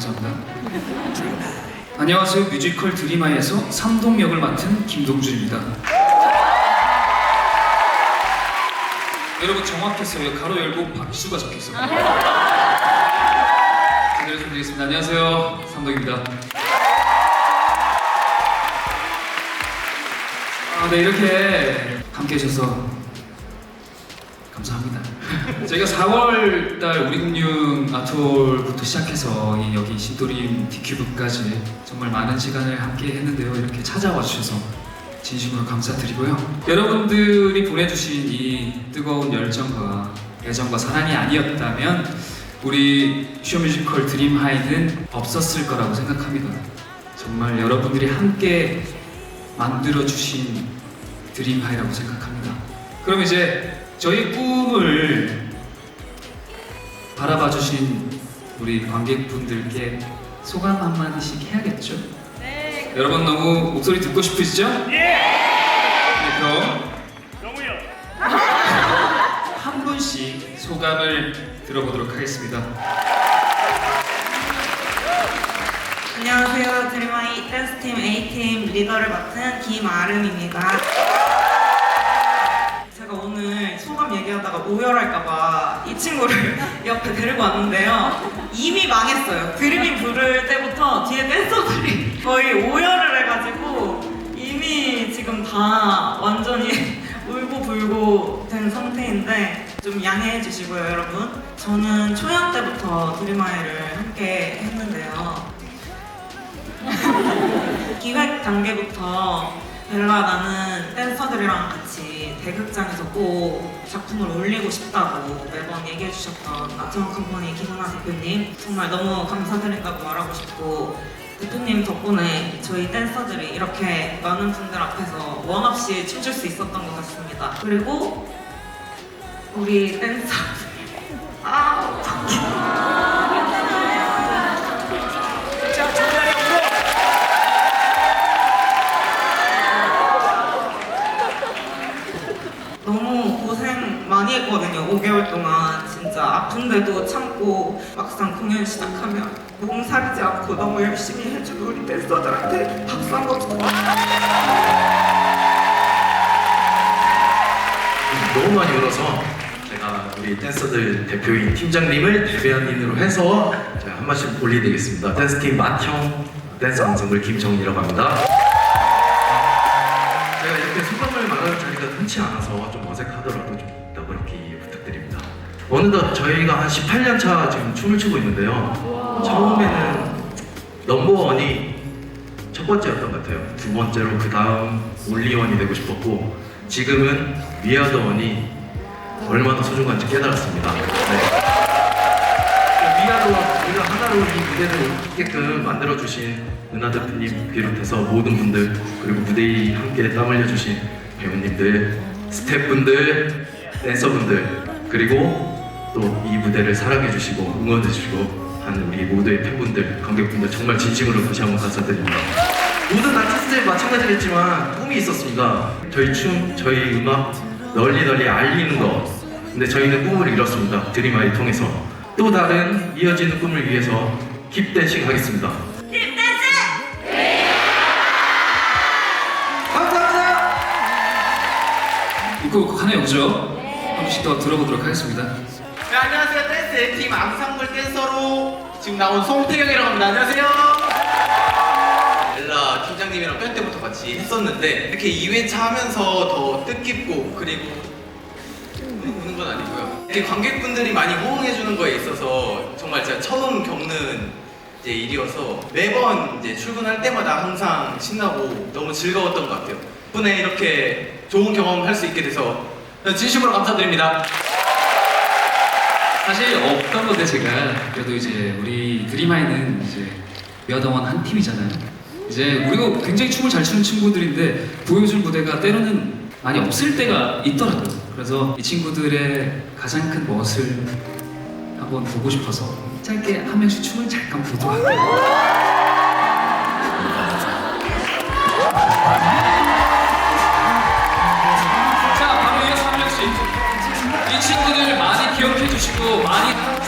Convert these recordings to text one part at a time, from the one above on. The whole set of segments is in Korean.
감사합니다. 안녕하세요. 뮤지컬 드리마에서 삼동 역을 맡은 김동준입니다. 여러분 정확했어요. 가로 열고 박수가 적혔어요. 제대로 좀 드리겠습니다. 안녕하세요. 삼동입니다. 아, 네 이렇게 함께 해주셔서. 저희가 4월달 우리금융 아톨부터 시작해서 이 여기 신도림 디큐브까지 정말 많은 시간을 함께 했는데요. 이렇게 찾아와 주셔서 진심으로 감사드리고요. 여러분들이 보내주신 이 뜨거운 열정과 애정과 사랑이 아니었다면 우리 쇼뮤지컬 드림하이는 없었을 거라고 생각합니다. 정말 여러분들이 함께 만들어주신 드림하이라고 생각합니다. 그럼 이제 저희 꿈을 바라봐 주신 우리 관객분들께 소감 한마디씩 해야겠죠? 네. 여러분 너무 목소리 듣고 싶으시죠? 예! 네, 그럼 너무요. 한 분씩 소감을 들어보도록 하겠습니다. 안녕하세요. 드림아이 댄스팀 A팀 리더를 맡은 김아름입니다. 제가 오늘 소감 얘기하다가 오열할까봐 이 친구를 옆에 데리고 왔는데요. 이미 망했어요. 드림이 부를 때부터 뒤에 댄서들이 거의 오열을 해가지고 이미 지금 다 완전히 울고 불고 된 상태인데 좀 양해해 주시고요, 여러분. 저는 초연 때부터 드림아이를 함께 했는데요. 기획 단계부터 벨라 나는 댄서들이랑 같이 대극장에서 꼭 작품을 올리고 싶다고 매번 얘기해 주셨던 아트원 컴퍼니 김은아 대표님 정말 너무 감사드린다고 말하고 싶고 대표님 덕분에 저희 댄서들이 이렇게 많은 분들 앞에서 원 없이 춤출 수 있었던 것 같습니다. 그리고 우리 댄서 아 아픈데도 참고 막상 공연 시작하면 몸살이지 않고 너무 열심히 해준 우리 댄서들한테 박수 한번 너무 많이 울어서 제가 우리 댄서들 대표인 팀장님을 대변인으로 해서 제가 한 말씀 올리드리겠습니다. 댄스팀 맏형 댄서 앙상블 김정이라고 합니다. 제가 이렇게 소감을 말하는 자리가 흔치 않아서 좀 어색하더라도 좀 어느덧 저희가 한 18년 차 지금 춤을 추고 있는데요. 처음에는 넘버원이 첫 번째였던 것 같아요. 두 번째로 그 다음 올리원이 되고 싶었고 지금은 위아더원이 얼마나 소중한지 깨달았습니다. 네. 위아더와 우리가 하나로 이 무대를 있게끔 만들어주신 은하 대표님 비롯해서 모든 분들 그리고 무대에 함께 땀 흘려주신 배우님들, 스태프분들, 댄서분들 그리고 또 이 무대를 사랑해주시고 응원해주시고 하는 우리 모두의 팬분들, 관객분들 정말 진심으로 다시 한번 감사드립니다. 모든 아티스트에 마찬가지겠지만 꿈이 있었습니다. 저희 춤, 저희 음악 널리 널리 알리는 것. 근데 저희는 꿈을 이뤘습니다. 드림아이 통해서 또 다른 이어지는 꿈을 위해서 킵댄싱 하겠습니다. 감사합니다. 웃고 웃고 하나 없죠? 한 분씩 더 들어보도록 하겠습니다. 팀 앙상블 댄서로 지금 나온 송태경이라고 합니다. 안녕하세요. 벨라 팀장님이랑 뺀 때부터 같이 했었는데 이렇게 2회차 하면서 더 뜻깊고 그리고 우는 건 아니고요. 이렇게 관객분들이 많이 호응해 주는 거에 있어서 정말 제가 처음 겪는 이제 일이어서 매번 이제 출근할 때마다 항상 신나고 너무 즐거웠던 것 같아요. 덕분에 이렇게 좋은 경험 할 수 있게 돼서 진심으로 감사드립니다. 사실 없던 건데 제가 그래도 이제 우리 드림하이는 이제 여더원 한 팀이잖아요. 이제 우리가 굉장히 춤을 잘 추는 친구들인데 보여줄 무대가 때로는 많이 없을 때가 있더라고요. 그래서 이 친구들의 가장 큰 멋을 한번 보고 싶어서 짧게 한 명씩 춤을 잠깐 보도록 할게요. 친구들 많이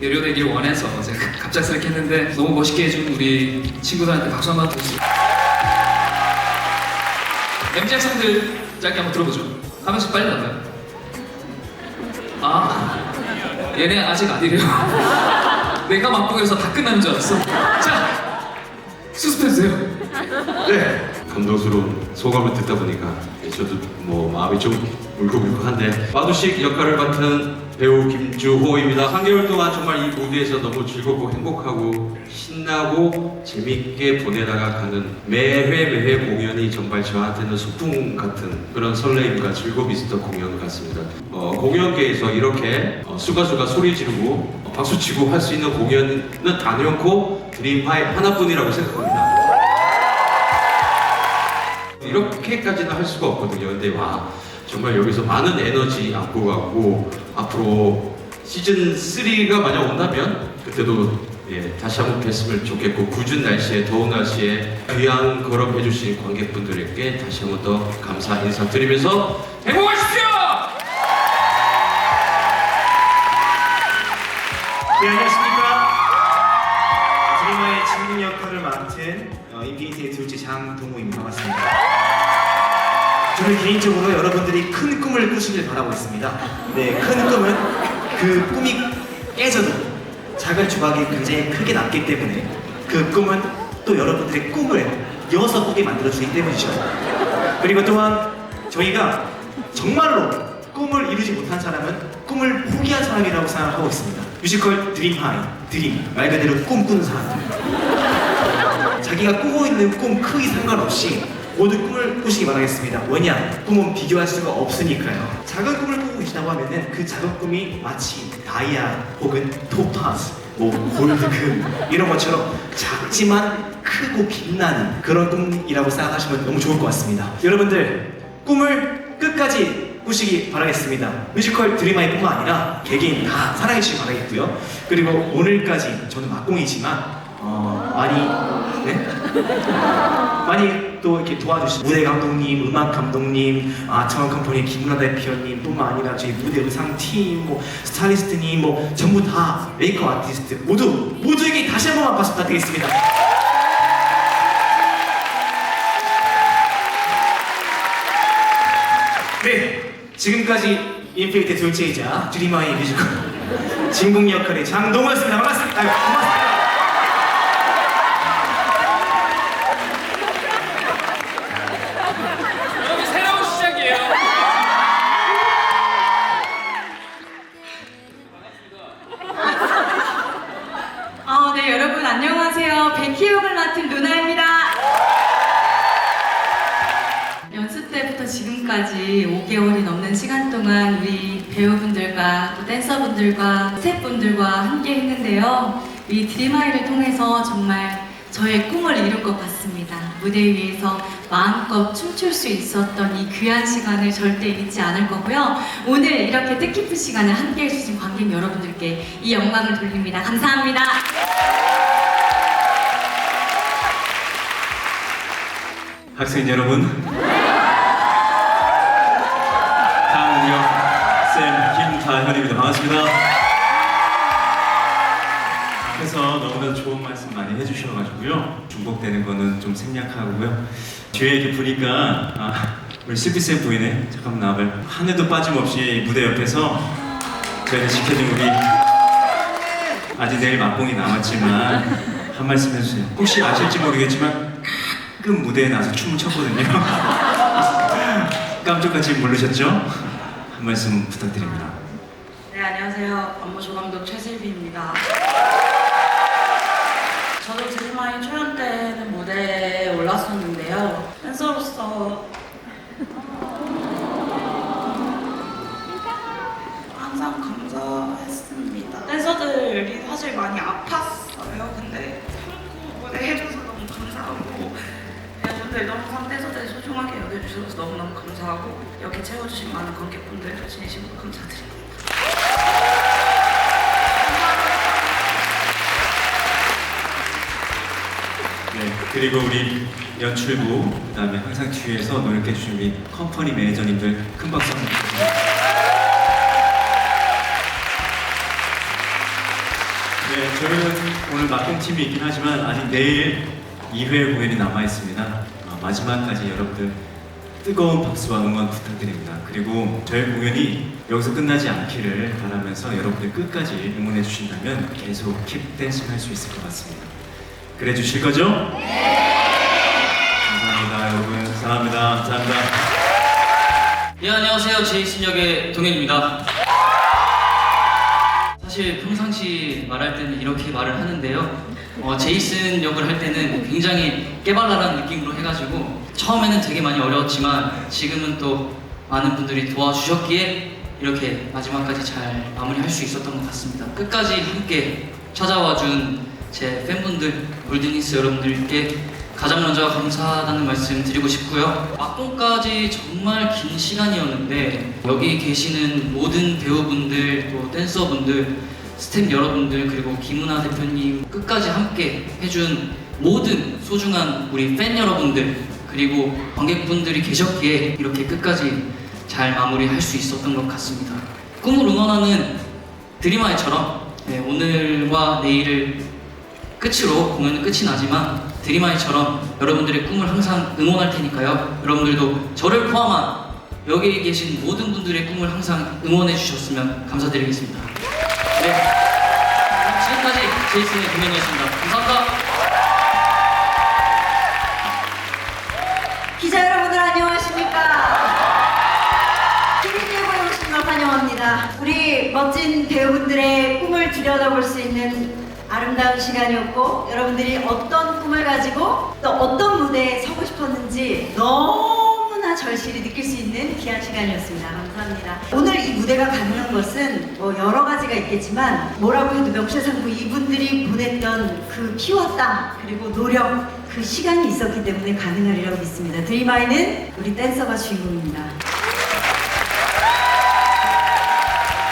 매료되길 원해서 제가 갑작스럽게 했는데 너무 멋있게 해준 우리 친구들한테 박수 한번 드리겠습니다. MZ 학생들 짧게 한번 들어보죠. 한 명씩 빨리 나가요. 아, 얘네 아직 아니래요. 내가 막공해서 다 끝나는 줄 알았어. 자, 수습해주세요. 네. 감동스러운 소감을 듣다 보니까 저도 뭐 마음이 좀 울컥울컥한데 마두식 역할을 맡은 배우 김주호입니다. 3개월 동안 정말 이 무대에서 너무 즐겁고 행복하고 신나고 재밌게 보내다가 가는 매회 매회 공연이 정말 저한테는 소풍 같은 그런 설레임과 즐거움이 있었던 공연 같습니다. 어, 공연계에서 이렇게 어, 수가수가 소리 지르고 어, 박수 치고 할 수 있는 공연은 단연코 드림하이 하나뿐이라고 생각합니다. 이렇게까지는 할 수가 없거든요. 근데 와 정말 여기서 많은 에너지 안고 가고 앞으로 시즌 3가 만약 온다면 그때도 예, 다시 한번 뵀으면 좋겠고 궂은 날씨에 더운 날씨에 귀한 걸음 해주신 관객분들에게 다시 한번 더 감사 인사드리면서 행복하십시오! 네, 안녕하십니까. 드리마의 진문 역할을 맡은 어, 인피니트의 둘째 장동우입니다. 저는 개인적으로 여러분들이 큰 꿈을 꾸시길 바라고 있습니다. 네, 큰 꿈은 그 꿈이 깨져도 작은 조각이 굉장히 크게 남기 때문에 그 꿈은 또 여러분들의 꿈을 이어서 꾸게 만들어주기 때문이죠. 그리고 또한 저희가 정말로 꿈을 이루지 못한 사람은 꿈을 포기한 사람이라고 생각하고 있습니다. 뮤지컬 드림 하이, 드림 말 그대로 꿈꾸는 사람. 자기가 꾸고 있는 꿈 크기 상관없이 모두 꿈을 꾸시기 바라겠습니다. 왜냐? 꿈은 비교할 수가 없으니까요. 작은 꿈을 꾸고 계시다고 하면은 그 작은 꿈이 마치 다이아 혹은 토파즈, 뭐 골드금 이런 것처럼 작지만 크고 빛나는 그런 꿈이라고 생각하시면 너무 좋을 것 같습니다. 여러분들 꿈을 끝까지 꾸시기 바라겠습니다. 뮤지컬 드림아이뿐만 아니라 개개인 다 사랑해 주시기 바라겠고요. 그리고 오늘까지 저는 막공이지만 어, 많이 네? 많이 또 이렇게 도와주신 무대 감독님, 음악 감독님, 아 청원 컴퍼니 김문화 대표님 뿐만 아니라 저희 무대 의상 팀, 뭐 스타일리스트님, 뭐 전부 다 메이크업 아티스트 모두 모두에게 다시 한 번만 박수 부탁드리겠습니다. 네, 지금까지 인피니트 둘째이자 드리마의 뮤지컬 진국 역할의 장동호였습니다. 반갑습니다. 아유, 고맙습니다. 때부터 지금까지 5개월이 넘는 시간 동안 우리 배우분들과 또 댄서분들과 스태프분들과 함께 했는데요. 이 드림아이를 통해서 정말 저의 꿈을 이룰 것 같습니다. 무대 위에서 마음껏 춤출 수 있었던 이 귀한 시간을 절대 잊지 않을 거고요. 오늘 이렇게 뜻깊은 시간을 함께 해주신 관객 여러분들께 이 영광을 돌립니다. 감사합니다. 학생 여러분, 김다현입니다. 반갑습니다. 앞에서 너무나 좋은 말씀 많이 해주셔가지고요. 중복되는 거는 좀 생략하고요. 뒤에 이렇게 보니까 아, 우리 스피쌤 보이네. 잠깐만 나와봐요. 한 해도 빠짐없이 무대 옆에서 저희를 지켜준 우리 아직 내일 막공이 남았지만 한 말씀 해주세요. 혹시 아실지 모르겠지만 가끔 무대에 나서 춤을 췄거든요. 깜짝같이 모르셨죠? 한 말씀 부탁드립니다. 네, 안녕하세요. 안무 조 감독 최슬비입니다. 저도 드림아이 초연 때는 무대에 올랐었는데요. 댄서로서 항상 감사했습니다. 댄서들이 사실 많이 아팠어요. 근데 참고 무대 해줘서 너무 감사하고 배우분들도 항상 댄서들이 소중하게 여겨주셔서 너무너무 감사하고 여기 채워주신 많은 관객분들도 진심으로 감사드립니다. 그리고 우리 연출부, 그 다음에 항상 뒤에서 노력해주신 우리 컴퍼니 매니저님들 큰 박수 한번 주세요. 네, 저희는 오늘 막공팀이 있긴 하지만 아직 내일 2회 공연이 남아 있습니다. 어, 마지막까지 여러분들 뜨거운 박수와 응원 부탁드립니다. 그리고 저희 공연이 여기서 끝나지 않기를 바라면서 여러분들 끝까지 응원해 주신다면 계속 킵 댄싱 할 수 있을 것 같습니다. 그래 주실 거죠? 감사합니다, 여러분. 사랑합니다. 감사합니다. 예 안녕하세요 제이슨 역의 동현입니다. 사실 평상시 말할 때는 이렇게 말을 하는데요. 어, 제이슨 역을 할 때는 굉장히 깨발랄한 느낌으로 해가지고 처음에는 되게 많이 어려웠지만 지금은 또 많은 분들이 도와주셨기에 이렇게 마지막까지 잘 마무리할 수 있었던 것 같습니다. 끝까지 함께 찾아와준 제 팬분들, 골든니스 여러분들께 가장 먼저 감사하다는 말씀 드리고 싶고요. 막공까지 정말 긴 시간이었는데 여기 계시는 모든 배우분들, 또 댄서분들, 스태프 여러분들 그리고 김은아 대표님 끝까지 함께 해준 모든 소중한 우리 팬 여러분들 그리고 관객분들이 계셨기에 이렇게 끝까지 잘 마무리할 수 있었던 것 같습니다. 꿈을 응원하는 드림아이처럼 네, 오늘과 내일을 끝으로 공연은 끝이 나지만 드림아이처럼 여러분들의 꿈을 항상 응원할 테니까요. 여러분들도 저를 포함한 여기 계신 모든 분들의 꿈을 항상 응원해 주셨으면 감사드리겠습니다. 네. 지금까지 제이슨의 공연이었습니다. 감사합니다. 기자 여러분들 안녕하십니까? TVTV에 오신 걸 환영합니다. 우리 멋진 배우분들의 꿈을 들여다볼 수 있는 아름다운 시간이었고 여러분들이 어떤 꿈을 가지고 또 어떤 무대에 서고 싶었는지 너무나 절실히 느낄 수 있는 귀한 시간이었습니다. 감사합니다. 오늘 이 무대가 가능한 것은 뭐 여러 가지가 있겠지만 뭐라고 해도 명실상부 이분들이 보냈던 그땀 그리고 노력 그 시간이 있었기 때문에 가능하리라고 믿습니다. 드림아이는 우리 댄서가 주인공입니다.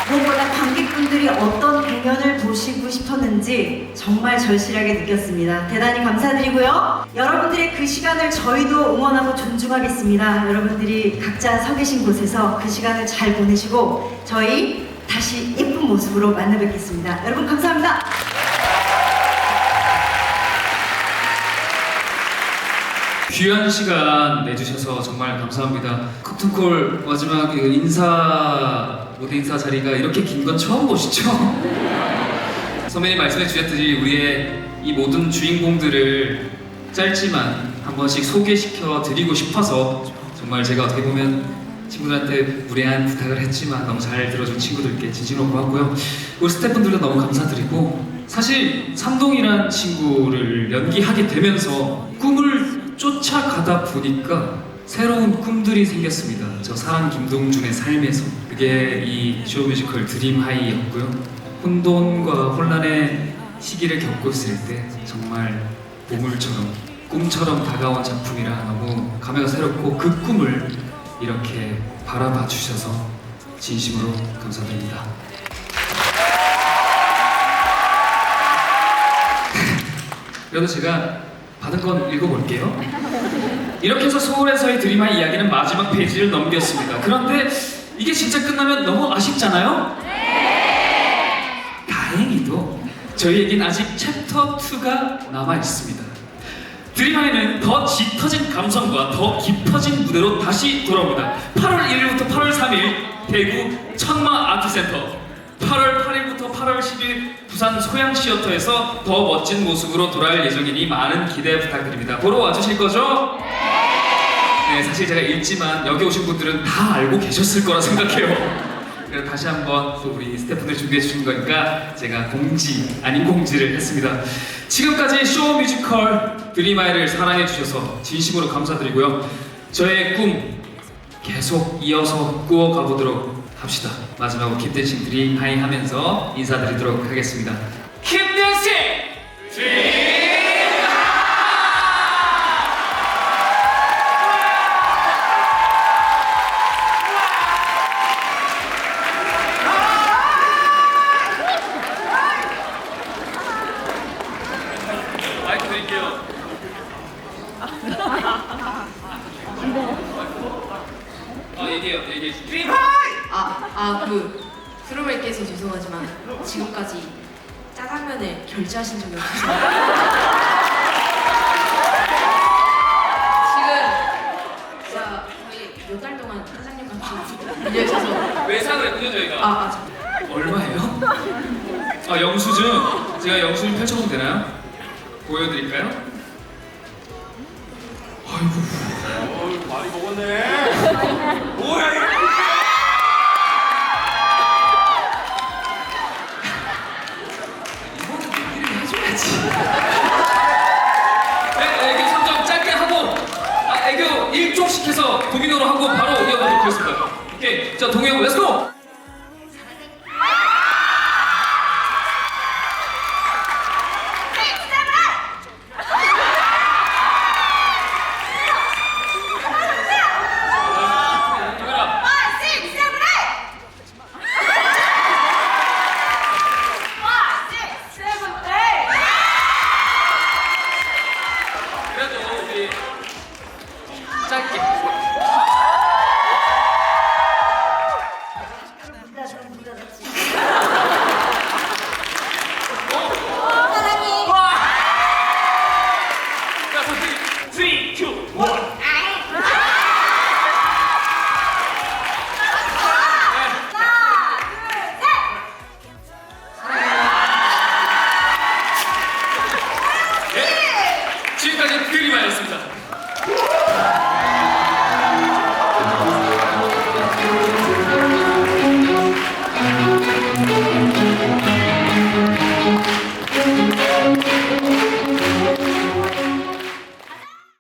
무엇보다 관객분들이 어떤 싶었는지 정말 절실하게 느꼈습니다. 대단히 감사드리고요. 여러분들의 그 시간을 저희도 응원하고 존중하겠습니다. 여러분들이 각자 서 계신 곳에서 그 시간을 잘 보내시고 저희 다시 예쁜 모습으로 만나 뵙겠습니다. 여러분 감사합니다. 귀한 시간 내주셔서 정말 감사합니다. 커튼콜 마지막 그 인사 무대 인사 자리가 이렇게 긴 건 처음 보시죠? 선배님 말씀해 주셨듯이 우리의 이 모든 주인공들을 짧지만 한 번씩 소개시켜 드리고 싶어서 정말 제가 어떻게 보면 친구들한테 무례한 부탁을 했지만 너무 잘 들어준 친구들께 진심으로 고맙고요. 우리 스태프분들도 너무 감사드리고 사실 삼동이란 친구를 연기하게 되면서 꿈을 쫓아가다 보니까 새로운 꿈들이 생겼습니다. 저 사랑 김동준의 삶에서 그게 이 쇼 뮤지컬 드림하이였고요. 혼돈과 혼란의 시기를 겪고 있을 때 정말 보물처럼 꿈처럼 다가온 작품이라 너무 감회가 새롭고 그 꿈을 이렇게 바라봐 주셔서 진심으로 감사드립니다. 그래도 제가 받은 건 읽어볼게요. 이렇게 해서 서울에서의 드림아이 이야기는 마지막 페이지를 넘겼습니다. 그런데 이게 진짜 끝나면 너무 아쉽잖아요? 저희에겐 아직 챕터 2가 남아 있습니다. 드림하이는 더 짙어진 감성과 더 깊어진 무대로 다시 돌아옵니다. 8월 1일부터 8월 3일 대구 천마 아트센터 8월 8일부터 8월 10일 부산 소양시어터에서 더 멋진 모습으로 돌아올 예정이니 많은 기대 부탁드립니다. 보러 와주실 거죠? 네, 사실 제가 읽지만 여기 오신 분들은 다 알고 계셨을 거라 생각해요. 그래서 다시 한번 또 우리 스태프들 준비해 주신 거니까 제가 공지 아닌 공지를 했습니다. 지금까지 쇼 뮤지컬 드림아이를 사랑해 주셔서 진심으로 감사드리고요. 저의 꿈 계속 이어서 꾸어 가 보도록 합시다. 마지막으로 킵댄싱 드림하이 하면서 인사드리도록 하겠습니다. 영수증 제가 영수증 펼쳐보면 되나요? 보여드릴까요? 아이고 많이 먹었네. 뭐야 이거? 네, 애교 3점 짧게 하고 아, 애교 1쪽씩 해서 도미노로 하고 바로 이어가도록 하겠습니다. 오케이 자 동영 렛츠고!